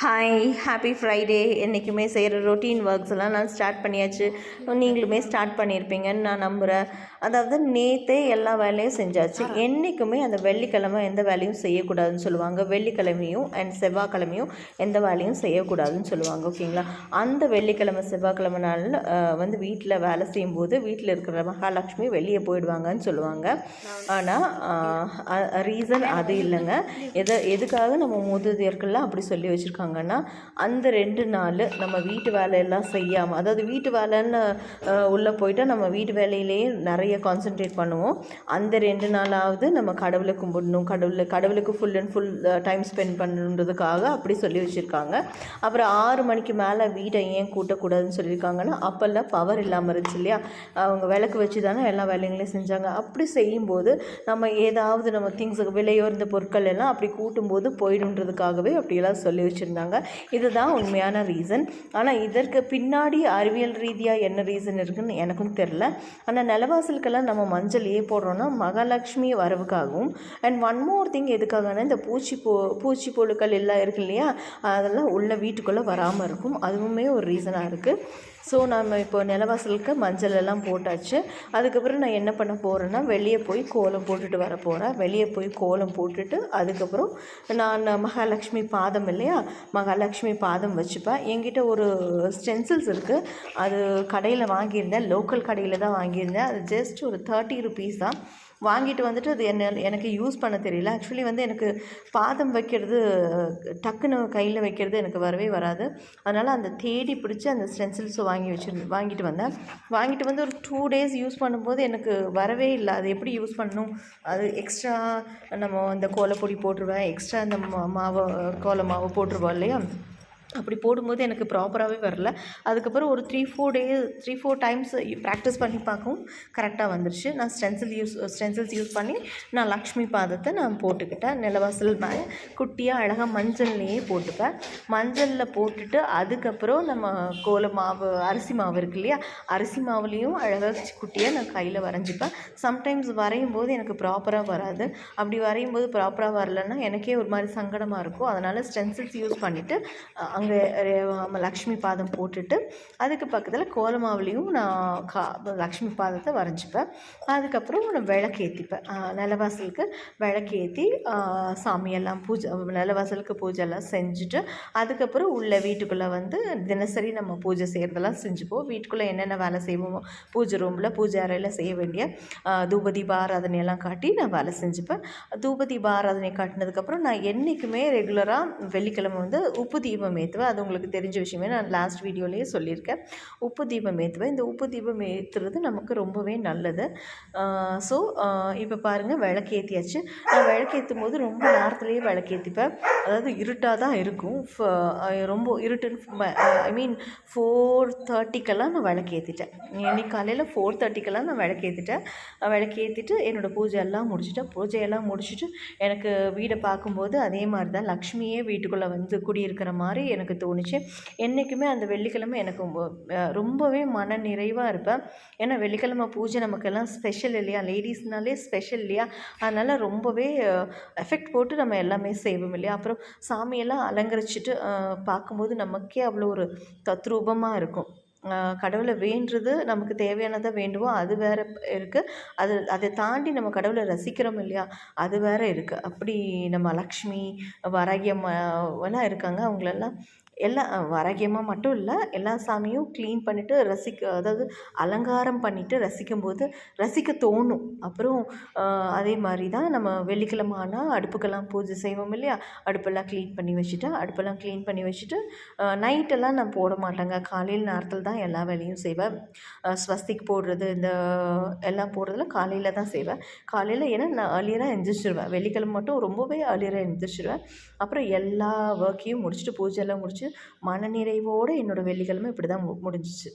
Hi happy Friday என்றைக்குமே செய்கிற routine works எல்லாம் நான் ஸ்டார்ட் பண்ணியாச்சு. நீங்களுமே ஸ்டார்ட் பண்ணியிருப்பீங்கன்னு நான் நம்புகிறேன் அதாவது நேற்றே எல்லா வேலையும் செஞ்சாச்சு. என்றைக்குமே அந்த வெள்ளிக்கிழமை எந்த வேலையும் செய்யக்கூடாதுன்னு சொல்லுவாங்க. வெள்ளிக்கிழமையும் அண்ட் செவ்வாய்க்கிழமையும் எந்த வேலையும் செய்யக்கூடாதுன்னு சொல்லுவாங்க ஓகேங்களா அந்த வெள்ளிக்கிழமை செவ்வாய்க்கிழமை நாளில் வந்து வீட்டில் வேலை செய்யும்போது வீட்டில் இருக்கிற மகாலட்சுமி வெளியே போயிடுவாங்கன்னு சொல்லுவாங்க. ஆனால் ரீசன் அது இல்லைங்க. எதை எதுக்காக நம்ம மூதாதையர்கள்லாம் அப்படி சொல்லி வச்சுருக்காங்க. வச்சுருக்காங்கன்னா அந்த ரெண்டு நாள் நம்ம வீட்டு வேலையெல்லாம் செய்யாமல் அதாவது வீட்டு வேலைன்னு உள்ளே போயிட்டால் நம்ம வீட்டு வேலையிலேயே நிறைய கான்சென்ட்ரேட் பண்ணுவோம். அந்த ரெண்டு நாளாவது நம்ம கடவுளை கும்பிடணும். கடவுளை கடவுளுக்கு full and full time spend பண்ணணுன்றதுக்காக அப்படி சொல்லி வச்சுருக்காங்க. அப்புறம் ஆறு மணிக்கு மேலே வீட்டை ஏன் கூட்டக்கூடாதுன்னு சொல்லியிருக்காங்கன்னா அப்போல்லாம் பவர் இல்லாமல் இருந்துச்சு இல்லையா? அவங்க விளக்கு வச்சு தானே எல்லா வேலைகளையும் செஞ்சாங்க. அப்படி செய்யும்போது நம்ம ஏதாவது நம்ம திங்ஸுக்கு விலையோர்ந்த பொருட்கள் எல்லாம் அப்படி கூட்டும்போது போயிடுன்றதுக்காகவே அப்படியெல்லாம் சொல்லி வச்சுருந்தாங்க. இதுதான் உண்மையான ரீசன் ஆனால் இதற்கு பின்னாடி அறிவியல் ரீதியாக என்ன ரீசன் இருக்குன்னு எனக்கும் தெரில ஆனால் நிலவாசலுக்கெல்லாம் நம்ம மஞ்சள் ஏன் போடுறோன்னா மகாலட்சுமி வரவுக்காகவும் அண்ட் ஒன் மோர் திங் எதுக்காகனா இந்த பூச்சி பூ பூச்சி புழுக்கள் எல்லாம் இருக்கு இல்லையா? அதெல்லாம் உள்ள வீட்டுக்குள்ளே வராமல் இருக்கும். அதுவுமே ஒரு ரீசனாக இருக்குது ஸோ நம்ம இப்போ நிலவாசலுக்கு மஞ்சள் எல்லாம் போட்டாச்சு. அதுக்கப்புறம் நான் என்ன பண்ண போகிறேன்னா வெளியே போய் கோலம் போட்டுட்டு வர போகிறேன் வெளியே போய் கோலம் போட்டுட்டு அதுக்கப்புறம் நான் மகாலட்சுமி பாதம் இல்லையா? மகாலட்சுமி பாதம் வச்சுப்பேன் என்கிட்ட ஒரு ஸ்டென்சில்ஸ் இருக்குது அது கடையில் வாங்கியிருந்தேன். லோக்கல் கடையில் தான் வாங்கியிருந்தேன். அது ஜஸ்ட் ஒரு தேர்ட்டி ருபீஸ் தான். வாங்கிட்டு வந்துட்டு அது என்ன எனக்கு யூஸ் பண்ண தெரியல. ஆக்சுவலி வந்து எனக்கு பாதம் வைக்கிறது டக்குன்னு கையில் வைக்கிறது எனக்கு வரவே வராது. அதனால் அந்த தேடி பிடிச்சி அந்த ஸ்டென்சில்ஸ் வாங்கி வச்சுருந்து வாங்கிட்டு வந்தேன். வாங்கிட்டு வந்து ஒரு டூ டேஸ் யூஸ் பண்ணும்போது எனக்கு வரவே இல்லை. அது எப்படி யூஸ் பண்ணணும்? அது எக்ஸ்ட்ரா நம்ம அந்த கோலப்பொடி போட்டுருவேன் எக்ஸ்ட்ரா அந்த மா- மாவை கோல மாவு போட்டுருவோம் இல்லையா? அப்படி போடும்போது எனக்கு ப்ராப்பராகவே வரல. அதுக்கப்புறம் ஒரு three four days three four times practice பண்ணி பார்க்கவும் கரெக்டாக வந்துருச்சு. நான் ஸ்டென்சில் யூஸ் ஸ்டென்சில்ஸ் யூஸ் பண்ணி நான் லக்ஷ்மி பாதத்தை நான் போட்டுக்கிட்டேன். நிலவாசல் மேலே குட்டியாக அழகாக மஞ்சள்லேயே போட்டுப்பேன். மஞ்சளில் போட்டுட்டு அதுக்கப்புறம் நம்ம கோல மாவு அரிசி மாவு இருக்கு இல்லையா? அரிசி மாவுலேயும் அழகாக குட்டியாக நான் கையில் வரைஞ்சிப்பேன். சம்டைம்ஸ் வரையும் போது எனக்கு ப்ராப்பராக வராது. அப்படி வரையும் போது ப்ராப்பராக வரலன்னா எனக்கே ஒரு மாதிரி சங்கடமாக இருக்கும். அதனால் ஸ்டென்சில்ஸ் யூஸ் பண்ணிவிட்டு அங்கே லக்ஷ்மி பாதம் போட்டுட்டு அதுக்கு பக்கத்தில் கோலமாவிலையும் நான் கா லக்ஷ்மி பாதத்தை வரைஞ்சிப்பேன். அதுக்கப்புறம் நான் விளக்கேற்றிப்பேன் நிலவாசலுக்கு விளக்கேற்றி சாமியெல்லாம் பூஜை நிலவாசலுக்கு பூஜை எல்லாம் செஞ்சுட்டு அதுக்கப்புறம் உள்ள வீட்டுக்குள்ளே வந்து தினசரி நம்ம பூஜை செய்கிறதெல்லாம் செஞ்சுப்போம். வீட்டுக்குள்ளே என்னென்ன வேலை செய்வோமோ பூஜை ரூமில் பூஜை அறையில் செய்ய வேண்டிய தூபதி தூபதீப ஆராதனையெல்லாம் காட்டி நான் வேலை செஞ்சுப்பேன். தூபதீப ஆராதனை காட்டினதுக்கப்புறம் நான் என்றைக்குமே ரெகுலராக வெள்ளிக்கிழமை வந்து உப்பு தீபம் ஏற்றுவேன் அது உங்களுக்கு தெரிஞ்ச விஷயமே நான் லாஸ்ட் வீடியோலேயே சொல்லியிருக்கேன். உப்பு தீபம் ஏற்றுவேன் இந்த உப்பு தீபம் ஏற்றுறது நமக்கு ரொம்பவே நல்லது. ஸோ இப்போ பாருங்கள் விளக்கு ஏற்றியாச்சு நான் விளக்கு ஏற்றும் போது ரொம்ப நேரத்துலேயே விளக்கேற்றிப்பேன் அதாவது இருட்டாக தான் இருக்கும் ஃப- ரொம்ப இருட்டுன்னு ஐ மீன் ஃபோர் தேர்ட்டிக்கெல்லாம் நான் விளக்கேற்றிட்டேன் இன்னைக்கு காலையில் ஃபோர் தேர்ட்டிக்கெல்லாம் நான் விளக்கேற்றிட்டேன் விளக்கேற்றிட்டு என்னோடய பூஜை எல்லாம் முடிச்சுட்டேன். பூஜையெல்லாம் முடிச்சுட்டு எனக்கு வீடை பார்க்கும்போது அதே மாதிரி தான் லக்ஷ்மியே வீட்டுக்குள்ளே வந்து குடியிருக்கிற மாதிரி எனக்கு தோணுச்சு. என்றைக்குமே அந்த வெள்ளிக்கிழமை எனக்கு ரொம்பவே மன நிறைவாக இருப்பேன். ஏன்னா வெள்ளிக்கிழமை பூஜை நமக்கெல்லாம் ஸ்பெஷல் இல்லையா? லேடிஸ்னாலே ஸ்பெஷல் இல்லையா? அதனால் ரொம்பவே எஃபெக்ட் போட்டு நம்ம எல்லாமே செய்வோம் இல்லையா? அப்புறம் சாமியெல்லாம் அலங்கரிச்சிட்டு பார்க்கும்போது நமக்கே அவ்வளோ ஒரு தத்ரூபமாக இருக்கும். கடவுளை வேண்டுறது நமக்கு தேவையானதை வேண்டுவோம். அது வேற இருக்குது அது அதை தாண்டி நம்ம கடவுளை ரசிக்கிறோம் இல்லையா? அது வேற இருக்குது அப்படி நம்ம லக்ஷ்மி வராகியம் இருக்காங்க. அவங்களெல்லாம் எல்லாம் வரகியமாக மட்டும் இல்லை எல்லா சாமியும் க்ளீன் பண்ணிவிட்டு ரசிக்க அதாவது அலங்காரம் பண்ணிவிட்டு ரசிக்கும்போது ரசிக்க தோணும். அப்புறம் அதே மாதிரி தான் நம்ம வெள்ளிக்கிழமை ஆனால் அடுப்புக்கெல்லாம் பூஜை செய்வோம் இல்லையா? அடுப்பெல்லாம் க்ளீன் பண்ணி வச்சுட்டு அடுப்பெல்லாம் க்ளீன் பண்ணி வச்சுட்டு நைட்டெல்லாம் நான் போட மாட்டேங்க. காலையில் நேரத்தில் தான் எல்லா வேலையும் செய்வேன். ஸ்வஸ்திக் போடுறது இந்த எல்லாம் போடுறதுல காலையில் தான் செய்வேன். காலையில் ஏன்னா நான் அழியராக எந்திரிச்சிருவேன். வெள்ளிக்கிழமை மட்டும் ரொம்பவே அழியராக எந்திரிச்சிருவேன். அப்புறம் எல்லா ஒர்க்கையும் முடிச்சுட்டு பூஜையெல்லாம் முடிச்சு மனநிறைவோடு என்னோடய வெள்ளிக்கிழமை இப்படி தான் முடிஞ்சிச்சு.